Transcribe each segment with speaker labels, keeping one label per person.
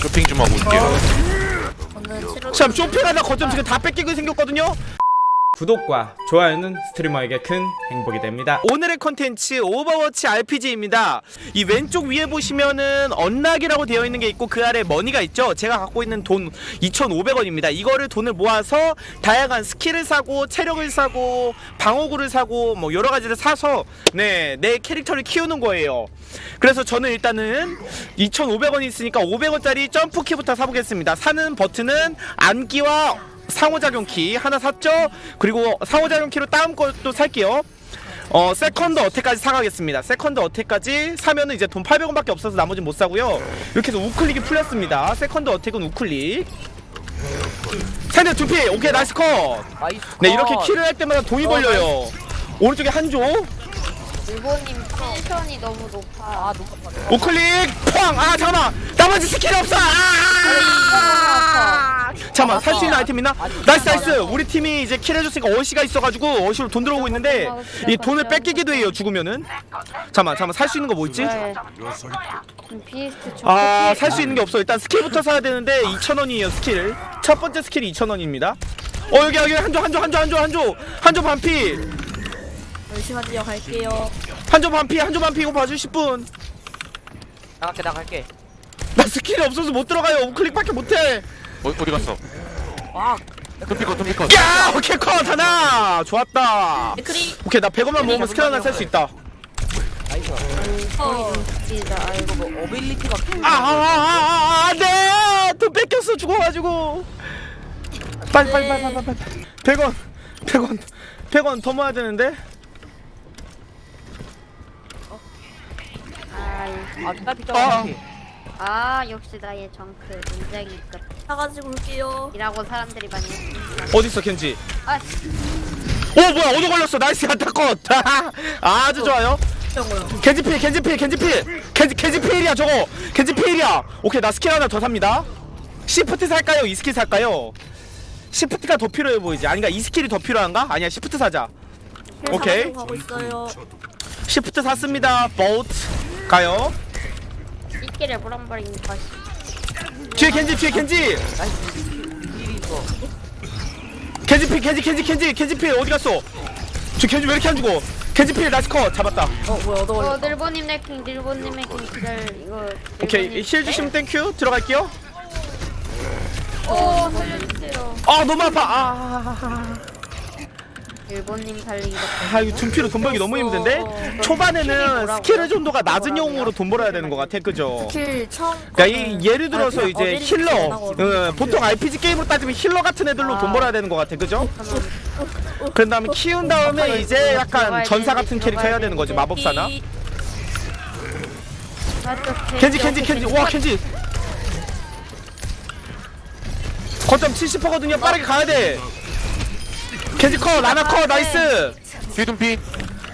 Speaker 1: 쇼핑 좀 하고 올게요.
Speaker 2: 저는 치료
Speaker 3: 참 쇼핑하다 거점 지금 다 뺏기고 생겼거든요. 구독과 좋아요는 스트리머에게 큰 행복이 됩니다. 오늘의 컨텐츠 오버워치 RPG입니다. 이 왼쪽 위에 보시면은 언락이라고 되어 있는 게 있고 그 아래 머니가 있죠. 제가 갖고 있는 돈 2,500원입니다. 이거를 돈을 모아서 다양한 스킬을 사고 체력을 사고 방어구를 사고 뭐 여러 가지를 사서 네, 내 캐릭터를 키우는 거예요. 그래서 저는 일단은 2,500원이 있으니까 500원짜리 점프키부터 사보겠습니다. 사는 버튼은 안기와 상호작용 키 하나 샀죠? 그리고 상호작용 키로 다음 것도 살게요. 어 세컨드 어택까지 사가겠습니다. 세컨드 어택까지 사면은 이제 돈 800원밖에 없어서 나머지는 못 사고요. 이렇게 해서 우클릭이 풀렸습니다. 세컨드 어택은 우클릭. 상대 두피 오케이 나이스 컷.
Speaker 4: 나이스
Speaker 3: 네 이렇게 킬을 할 때마다 돈이 벌려요. 오른쪽에 한조
Speaker 2: 일본님 텐션이 너무 높아.
Speaker 4: 아 높았다
Speaker 3: 우클릭 펑! 아 잠깐만 나머지 스킬 없어! 아! 잠깐만 살 수 있는 아이템 있나? 나이스 나이스. 우리 팀이 이제 킬 해줬으니까 어시가 있어가지고 어시로 돈 들어오고 있는데 이 돈을 뺏기기도 해요 죽으면은. 잠깐만 잠깐만 살 수 있는 거 뭐 있지?
Speaker 2: 네. 좀 비스트 좋게
Speaker 3: 아살 수 있는 게 없어. 일단 스킬부터 사야 되는데 2,000원이에요 스킬. 첫 번째 스킬이 2,000원입니다. 어 여기 여기 한조 한조 한조 한조 한조. 한조 반피.
Speaker 2: 잠시만요 갈게요.
Speaker 3: 한조 반피 한조 반피 이거 봐주실 분.
Speaker 4: 나갈게 나갈게.
Speaker 3: 나 스킬이 없어서 못 들어가요. 우클릭밖에 못해
Speaker 1: 어, 어디 갔어?
Speaker 4: 와
Speaker 1: 톰피컷 톰피컷.
Speaker 3: 야 오케이 컷 하나 좋았다 오케이 나 100원만 모으면 스킬 하나 살 수 있다
Speaker 4: 나이스
Speaker 2: 어 웃기다. 아이고
Speaker 4: 뭐 어빌리티가
Speaker 3: 아아아아 안돼 돈 뺏겼어 죽어가지고 빨리 빨리 빨리 빨리 빨리 100원 100원 100원 더 모아야 되는데
Speaker 2: 아이.
Speaker 4: 아
Speaker 3: 아.
Speaker 2: 좀아 역시 나의 정크 굉장히 끝.
Speaker 5: 사가지고 올게요.
Speaker 2: 이라고 사람들이 많이 했습니다.
Speaker 3: 어딨어 켄지?
Speaker 2: 아
Speaker 3: 오 뭐야 얻어 걸렸어. 나이스 안타컷. 아주 좋아요. 켄지 필 켄지 필 켄지 필. 켄지 켄지 필이야 저거. 켄지 필이야. 오케이 나 스킬 하나 더 삽니다. 시프트 살까요? 이 스킬 살까요? 시프트가 더 필요해 보이지? 아닌가? 이 스킬이 더 필요한가? 아니야 시프트 사자. 오케이.
Speaker 5: 가고 있어요.
Speaker 3: 시프트 샀습니다. 보트. 가요.
Speaker 2: 이끼를 물어버리는 것이.
Speaker 3: 뒤에 켄지 뒤에 켄지. 켄지 필 켄지 켄지 켄지 켄지 필. 어디 갔어? 저 켄지 왜 이렇게 안 죽어? 켄지 필 나이스 컷. 잡았다.
Speaker 5: 어 뭐야 얻어
Speaker 2: 어
Speaker 5: 걸렸다.
Speaker 2: 늘보님 내킹 늘보님 내킹. 기다려 이거.
Speaker 3: 오케이 힐 주시면 땡큐 들어갈게요.
Speaker 2: 오 살려주세요.
Speaker 3: 아 너무 아파. 아,
Speaker 2: 일본님 살리기.
Speaker 3: 아 이거 둔피로 돈 벌기 너무 힘든데? 초반에는 스킬 정도가 낮은 용으로 돈 벌어야 되는 것 같아 그죠?
Speaker 5: 킬 처음.
Speaker 3: 그러니까 이 예를 들어서
Speaker 5: 아,
Speaker 3: 이제 힐러. 어, 보통 RPG 게임으로 따지면 힐러 같은 애들로 돈 벌어야 되는 것 같아 그죠? 그런 다음에 키운 다음에 이제 약간 전사 같은 캐릭터 해야 되는 거지 마법사나? 켄지 켄지 켄지. 와 켄지. 거점 70%거든요. 빠르게 가야 돼 켄지 컷 라나 컷 나이스.
Speaker 1: 뒤에 톰피.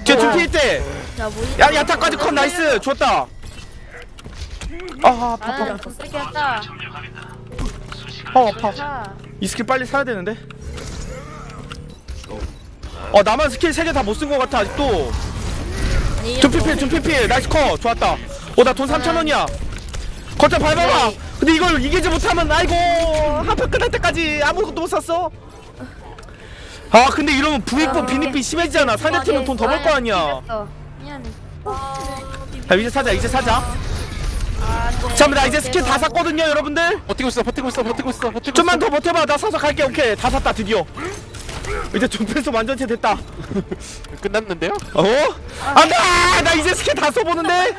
Speaker 3: 뒤에 두피 있대.
Speaker 5: 야 뭐.
Speaker 3: 야 야타까지 컷 나이스. 좋았다. 아 아파 아파.
Speaker 2: 아 어떻게 했다.
Speaker 3: 어 아파.
Speaker 2: 자.
Speaker 3: 이 스킬 빨리 사야 되는데? 어 나만 스킬 3개 다 못쓴것 같아 아직도. 두피필 두피필. 나이스 컷. 좋았다. 어나 돈 3천원이야. 거점 밟아봐. 근데 이걸 이기지 못하면 아이고 한판 끝날 때까지 아무것도 못 샀어 아 근데 이러면 부익부 빈익빈 심해지잖아. 상대팀은 돈 더 벌 거 아니야.
Speaker 2: 틀렸어. 미안해.
Speaker 3: 자 이제 사자 이제 사자. 잠깐만 나 이제 스킬 다 샀거든요 여러분들.
Speaker 1: 버티고 있어 버티고 있어 버티고 있어 버티고
Speaker 3: 좀만 더 버텨봐. 나 사서 갈게. 오케이. 다 샀다 드디어. 이제 존패스 완전체 됐다.
Speaker 1: 있어. 끝났는데요?
Speaker 3: 어? 안돼 나 이제 스킬 다 써보는데?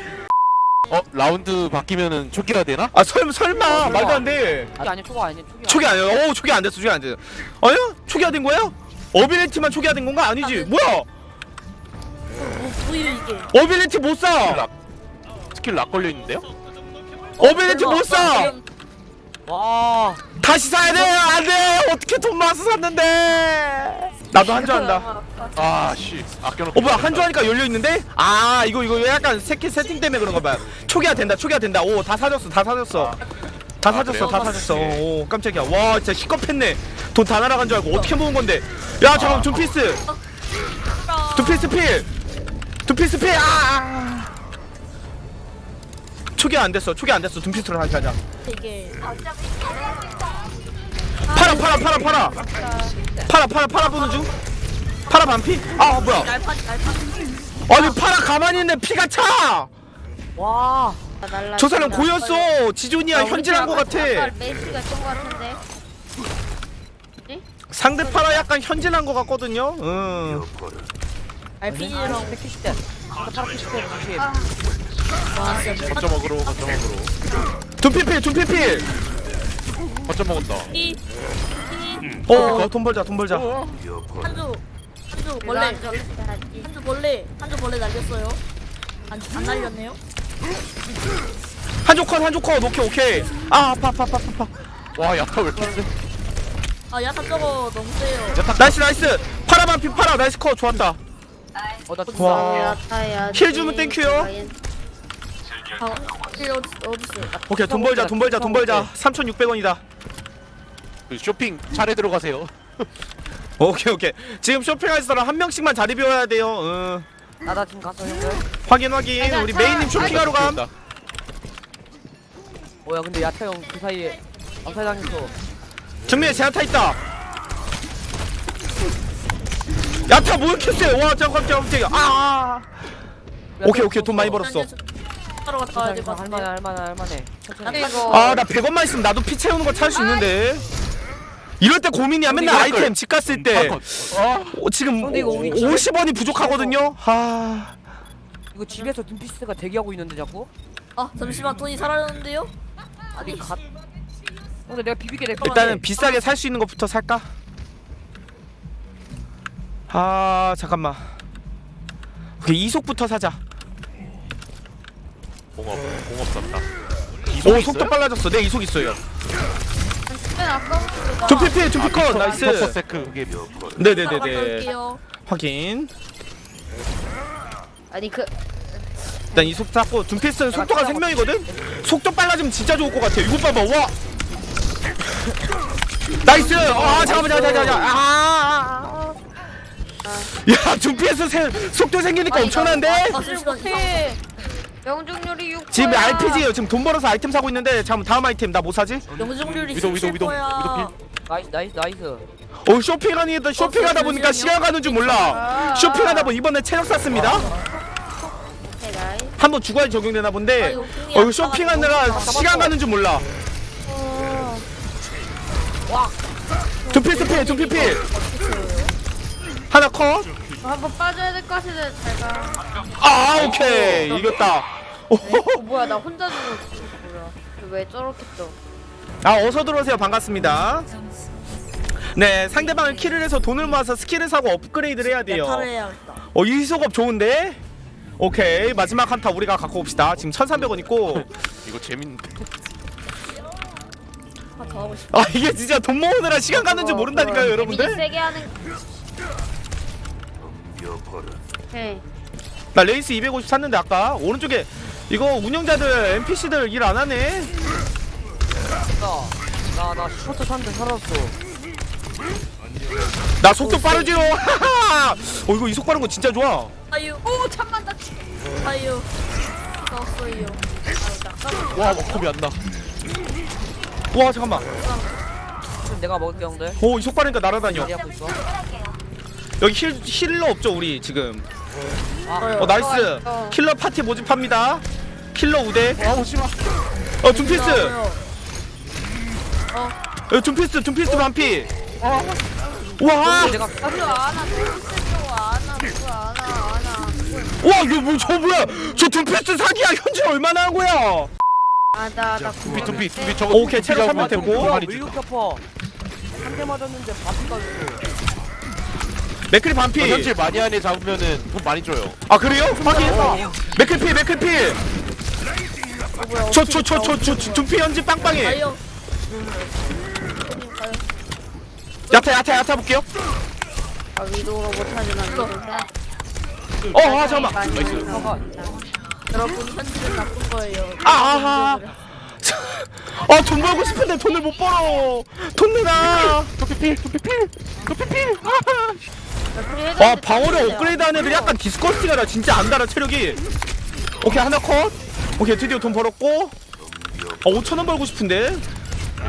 Speaker 1: 어 라운드 바뀌면은 초기화 되나?
Speaker 3: 아 설, 설마. 말도 안돼.
Speaker 4: 초기 아니야 초기 아니야 초기
Speaker 3: 초기 아니야. 오 초기 안 됐어 초기 안 됐어. 아니야? 초기화 된 거야? 어빌리티만 초기화 된 건가? 아니지 뭐야
Speaker 5: 뭐야 이게.
Speaker 3: 어빌리티 못 사
Speaker 1: 락 스킬 락 걸려 있는데요?
Speaker 3: 어빌리티 못사
Speaker 4: 와
Speaker 3: 다시 사야 돼 안 돼 어떻게 돈 모아서 샀는데 나도 한주 한다
Speaker 1: 아씨 아껴놓고.
Speaker 3: 어 뭐야 한주 하니까 열려 있는데? 아 이거 이거 약간 새끼 세팅 때문에 그런 거 봐. 초기화 된다 초기화 된다. 오 다 사줬어 다 사줬어. 다
Speaker 1: 아,
Speaker 3: 사줬어
Speaker 1: 그래요?
Speaker 3: 다 사줬어.
Speaker 1: 네.
Speaker 3: 오 깜짝이야. 와 진짜 시겁했네. 돈 다 날아간 줄 알고 어떻게 모은 건데? 야 잠깐 두 피스. 두 피스 필. 두 피스 필. 아. 아. 초기 안 됐어 초기 안 됐어 둠피스트로 다시 하자
Speaker 5: 이게
Speaker 3: 팔아 팔아 팔아 팔아 팔아 팔아 팔아 보는 중 팔아 반피 아 뭐야 아니 팔아 가만히 있는데 피가 차!
Speaker 4: 와.
Speaker 3: 저 사람 고였어. 지존이야. 현질한 거 같아.
Speaker 2: 메이스가 있던 거 같은데.
Speaker 3: 상대 팔아 약간 현질한 거 같거든요. 응.
Speaker 5: RPG랑
Speaker 1: 거점 먹으러 거점 먹으러
Speaker 3: 둠피필 둠피필.
Speaker 1: 거점 먹었다.
Speaker 5: 이
Speaker 3: 어 돈 벌자 돈 벌자.
Speaker 5: 한주 한주 벌레 한주 벌레 한주 벌레 날렸어요. 안, 안 날렸네요.
Speaker 3: 한조 컷 한조 컷. 오케이 오케이. 아 아파 아파 아파 아파.
Speaker 1: 와 야타 왜 이렇게 세?
Speaker 5: 아 야타 저거 너무 세요.
Speaker 3: 나이스 나이스. 파라 반피 파라 나이스 컷. 좋았다.
Speaker 4: 어, 나
Speaker 3: 와.
Speaker 2: 야타야.
Speaker 3: 힐 주면 땡큐요.
Speaker 5: 아, 힐 어디 어딨어요?
Speaker 3: 오케이 돈 벌자 돈 벌자 돈 벌자. 3,600원이다.
Speaker 1: 그 쇼핑 차례 들어가세요.
Speaker 3: 오케이 오케이. 지금 쇼핑할 사람 한 명씩만 자리 비워야 돼요. 응
Speaker 4: 나나 지금 갔어 형들.
Speaker 3: 확인 확인 우리 메인님 쇼핑하러 감.
Speaker 4: 뭐야 근데 야타 형그 사이에 암살당했어.
Speaker 3: 정면에 제한타 있다 야타 뭐 이렇게 세와 잠깐 깜짝이야 아 오케이 오케이 돈 많이 벌었어
Speaker 5: 하러 갔다 와야 될것
Speaker 4: 할만해
Speaker 5: 같은데.
Speaker 4: 할만해 할만해. 천천히.
Speaker 2: 이거.
Speaker 3: 아 나 100원만 있으면 나도 피 채우는 거찰수 있는데 이럴 때 고민이야 맨날
Speaker 1: 이거
Speaker 3: 아이템
Speaker 1: 걸.
Speaker 3: 집 갔을 때
Speaker 1: 아, 아,
Speaker 3: 어, 지금
Speaker 4: 근데 이거 우리
Speaker 3: 50원이 부족하거든요 아
Speaker 4: 이거 집에서 둠피스가 대기하고 있는데 자꾸.
Speaker 5: 아 잠시만 돈이 사라졌는데요?
Speaker 4: 아니 갓. 근데 내가 비비게 될
Speaker 3: 일단은 비싸게 살 수 있는 것부터 살까? 아 잠깐만 오케이 이속부터 사자
Speaker 1: 공업 공업 샀다
Speaker 3: 오 속도 빨라졌어 내 이속 있어요
Speaker 2: 맨 아까부터.
Speaker 3: 두피피 두피컷 나이스
Speaker 1: 퍼세크 그게
Speaker 3: 네네네네
Speaker 5: 갈게요.
Speaker 3: 확인
Speaker 2: 아니 그
Speaker 3: 일단 이속 잡고 둠피스는 속도가 생명이거든? 속도 빨라지면 진짜 좋을 것 같아 이거 봐봐 와 나이스 아 잠깐만 잠깐만 잠깐만 아, 야 둠피스 세, 속도 생기니까 엄청난데?
Speaker 5: 아 잠시만 이거
Speaker 2: 명중률이 6.
Speaker 3: 지금 RPG에요. 지금 돈 벌어서 아이템 사고 있는데 잠깐 다음 아이템. 나 뭐 사지?
Speaker 5: 영종률이
Speaker 1: 위도, 위도, 위도. 위도
Speaker 4: 나이스 나이스 나이스.
Speaker 3: 어 쇼핑하니 쇼핑하다 보니까 시간 가는 줄 몰라. 쇼핑하다 보니 이번에 체력 샀습니다.
Speaker 2: 오케이 나이.
Speaker 3: 한번 주관이 적용되나 본데
Speaker 5: 아,
Speaker 3: 어 이거 쇼핑하느라 시간 가는 줄 몰라. 두피스 필 두피 필. 하나 컷.
Speaker 2: 어, 한번 빠져야 될 것 같은데 잘 가.
Speaker 3: 아 오케이. 이겼다
Speaker 2: 어 뭐야 나 혼자 죽었어. 뭐야? 왜 저렇게 떠?
Speaker 3: 아 어서 들어오세요 반갑습니다 네 상대방을 킬을 해서 돈을 모아서 스킬을 사고 업그레이드를 해야 돼요
Speaker 5: 야타를 해야겠다.
Speaker 3: 어 이속업 좋은데 오케이 마지막 한타 우리가 갖고 옵시다 지금 1300원 있고
Speaker 1: 이거 재밌는데
Speaker 5: 하나 더 하고 싶어.
Speaker 3: 아 이게 진짜 돈 모으느라 시간 가는 줄 모른다니까요
Speaker 2: 데미지
Speaker 3: 여러분들
Speaker 2: 세게 하는. 오케이.
Speaker 3: 나 레이스 250 샀는데 아까 오른쪽에 이거 운영자들 NPC들 일 안 하네.
Speaker 4: 나 나 슈퍼트 샀는데 살았어.
Speaker 3: 나 속도 빠르지요. 어 이거 이속 빠른 거 진짜 좋아.
Speaker 5: 아유. 오 잠만 나 아유. 넣었어요.
Speaker 1: 와 먹컵이 안 나.
Speaker 3: 와 잠깐만.
Speaker 4: 지금 내가 먹을게 형들.
Speaker 3: 오 이속 빠르니까 날아다녀.
Speaker 4: 자리 하고 있어.
Speaker 3: 여기 힐, 힐러 없죠 우리 지금.
Speaker 4: 아,
Speaker 3: 어 나이스.
Speaker 2: 어.
Speaker 3: 킬러 파티 모집합니다 킬러 우대
Speaker 1: 아 오지마
Speaker 3: 어 둠피스
Speaker 5: 어.
Speaker 3: 어 둠피스 둠피스 반피 와
Speaker 4: 내가?
Speaker 2: 누구 안아? 누구 안아? 안아.
Speaker 3: 와 이거 뭐저 뭐야 저 둠피스 사기야 현질 얼마나 한 거야
Speaker 2: 아나나
Speaker 1: 둠피 둠피 둠피 저거
Speaker 3: 오케이, 체력
Speaker 1: 잡으면
Speaker 3: 한명 됐고.
Speaker 4: 와
Speaker 1: 많이
Speaker 4: 왜
Speaker 1: 뛴다.
Speaker 4: 이렇게 아파? 한대 맞았는데 바퀴 가지고.
Speaker 3: 맥클이 반피
Speaker 1: 어, 현질 많이 안에 잡으면은 돈 많이 줘요
Speaker 3: 아 그래요? 확인 맥클피 맥클피 저 저 저 저저 둠피 현질 빵빵해 야타 야타 야타 볼게요.
Speaker 2: 아 위도가 못하지만 위도
Speaker 3: 어 아, 잠깐만.
Speaker 1: 나이스.
Speaker 5: 여러분 현실은 나쁜 거예요.
Speaker 3: 아, 아, 아돈 벌고 싶은데 돈을 못 벌어. 돈 내놔.
Speaker 1: 둠피필 둠피필 둠피필.
Speaker 3: 아. 방어력 업그레이드 하는 애들이 약간 디스커스팅하다 진짜 안 달아 체력이. 오케이 하나 컷 오케이 드디어 돈 벌었고. 아 5천원 벌고 싶은데?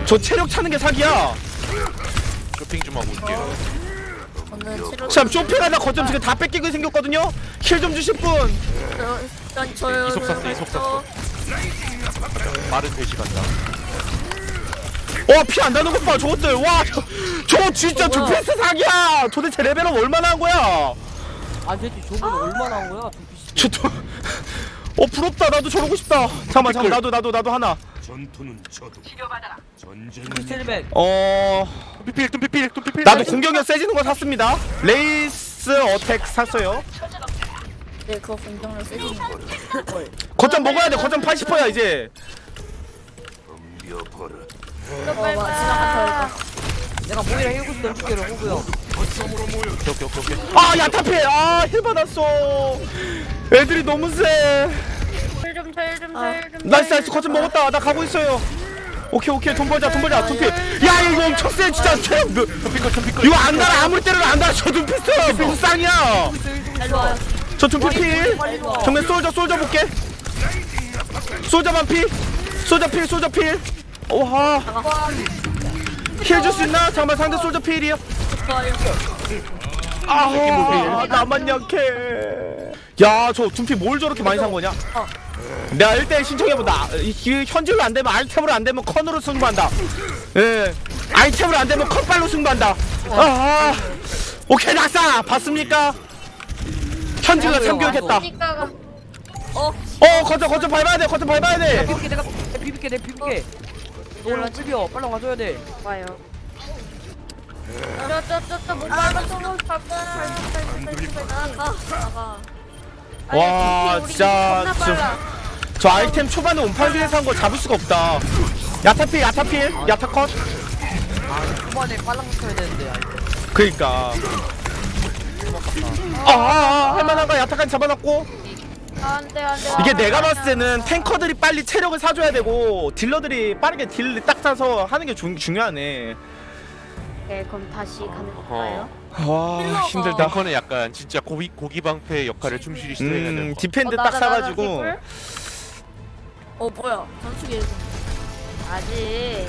Speaker 3: 저 체력 차는 게 사기야.
Speaker 1: 쇼핑 좀 하고 올게요.
Speaker 5: 저는 치료.
Speaker 3: 참 쇼핑하다 거점 지금 다 뺏기고 생겼거든요? 힐좀 주실 분.
Speaker 5: 저, 일단 저요.
Speaker 1: 이속 샀어, 이속 샀어. 마른 돼지 같다
Speaker 3: 와 피 안 나는 것봐 저것들. 와저 저 진짜 저
Speaker 5: 뭐야?
Speaker 3: 패스 사기야. 도대체 레벨업 얼마나 한 거야?
Speaker 4: 아 새끼 저분 얼마나 한 거야?
Speaker 3: 저 도 어 부럽다. 나도 저러고 싶다. 잠깐만 잠깐만. 나도 나도 나도 하나.
Speaker 6: 전투는 저도. 전쟁은
Speaker 4: 스텔백.
Speaker 3: 어.
Speaker 1: 둠피필 둠피필 둠피필
Speaker 3: 나도 공격력 세지는 거 샀습니다. 레이스 어택 샀어요.
Speaker 5: 네, 그거 공격력 세지는 거.
Speaker 3: 거점 먹어야 돼. 거점 80%야 이제.
Speaker 6: 덤벼버려.
Speaker 5: 어,
Speaker 4: 내가 모이라 해고 있을 때 줄게요 호구 형
Speaker 1: 오케이 오케이 오케이 오케이
Speaker 3: 아 야타페 아힐 받았어. 애들이 너무 세
Speaker 2: 철좀철좀철좀
Speaker 3: 나이스 나이스. 거점 먹었다. 나 가고 있어요. 오케이 오케이. 돈 벌자 돈 벌자. 돈피. 야 이거 엄청 세 진짜. 체력 너-
Speaker 1: 둠피컷 둠피컷
Speaker 3: 이거 안 달아 아무리 때려도 안 달아 저 눈피스 불쌍이야.
Speaker 5: 일로 와요.
Speaker 3: 저 눈피필.
Speaker 5: 빨리 와.
Speaker 3: 정면 솔저 솔저 볼게. 솔저 반피 솔저 필 솔저 필. 오하. 힐 줄 수 있나? 잠깐만 상대 솔저 필이야
Speaker 5: 좋아요.
Speaker 3: 아 나만 약해. 야 저 둠피 뭘 저렇게 많이 산 거냐? 내가 1대1 신청해본다. 이- 현질로 안 되면 아이템으로 안 되면 컨으로 승부한다. 예. 아이템으로 안 되면 컷발로 승부한다. 아 오케이 낙사! 봤습니까? 현질로 참교육했다.
Speaker 2: 니까가
Speaker 5: 어,
Speaker 3: 어 거점 거점 밟아야 돼 거점 밟아야 돼.
Speaker 4: 비비게 내가 내 비비게 내 비비게. 너를 비벼 빨리 와줘야 돼.
Speaker 2: 와요 저저저저 못 밟았어
Speaker 5: 나가, 나가.
Speaker 3: 와, 진짜 저 아이템 초반에 온팔비에서 한 거 잡을 수가 없다. 야타필 야타필 야타컷.
Speaker 4: 초반에 빨랑 붙어야 되는데 아이
Speaker 3: 그니까. 아, 아, 아 할만한가? 야타까지 잡아놨고.
Speaker 2: 안돼 안돼.
Speaker 3: 이게 내가 봤을 때는 탱커들이 빨리 체력을 사줘야 되고 딜러들이 빠르게 딜딱 사서 하는 게 중, 중요하네
Speaker 2: 네 그럼 다시 가는 건가요?
Speaker 3: 와 힘들다
Speaker 1: 덩커는 약간 진짜 고기 고기 방패 역할을 충실히 시도해야
Speaker 3: 음
Speaker 1: 되는 거
Speaker 3: 디펜드
Speaker 2: 어,
Speaker 3: 딱 사가지고?
Speaker 5: 어, 뭐야. 전투기.
Speaker 2: 아직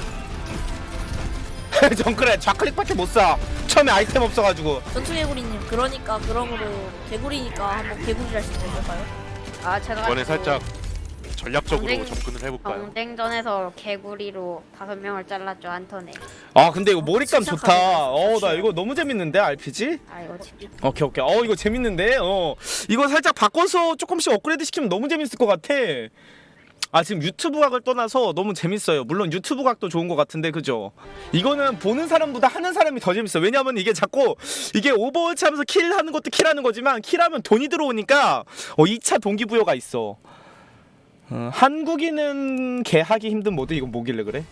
Speaker 3: 정글에 좌클릭밖에 못사 처음에 아이템 없어가지고
Speaker 5: 전투 개구리님, 그러니까, 그러므로 개구리니까 한번 개구리를 할수 있을까요?
Speaker 2: 아 제가
Speaker 1: 이번에
Speaker 2: 또
Speaker 1: 살짝 전략적으로
Speaker 2: 경쟁-
Speaker 1: 접근을 해볼까요?
Speaker 2: 경쟁전에서 개구리로 다섯 명을 잘랐죠 한 턴에
Speaker 3: 아 근데 이거 몰입감. 좋다. 어 나 이거 너무 재밌는데 RPG?
Speaker 2: 아 이거 재밌
Speaker 3: 오케이 오케이. 어 이거 재밌는데? 어. 이거 살짝 바꿔서 조금씩 업그레이드 시키면 너무 재밌을 것 같아. 아 지금 유튜브 각을 떠나서 너무 재밌어요. 물론 유튜브 각도 좋은 것 같은데 그죠? 이거는 보는 사람보다 하는 사람이 더 재밌어 왜냐면 이게 자꾸 이게 오버워치 하면서 킬하는 것도 킬하는 거지만 킬하면 돈이 들어오니까 어 2차 동기부여가 있어 어, 한국인은 개하기 힘든 모드? 이건 뭐길래 그래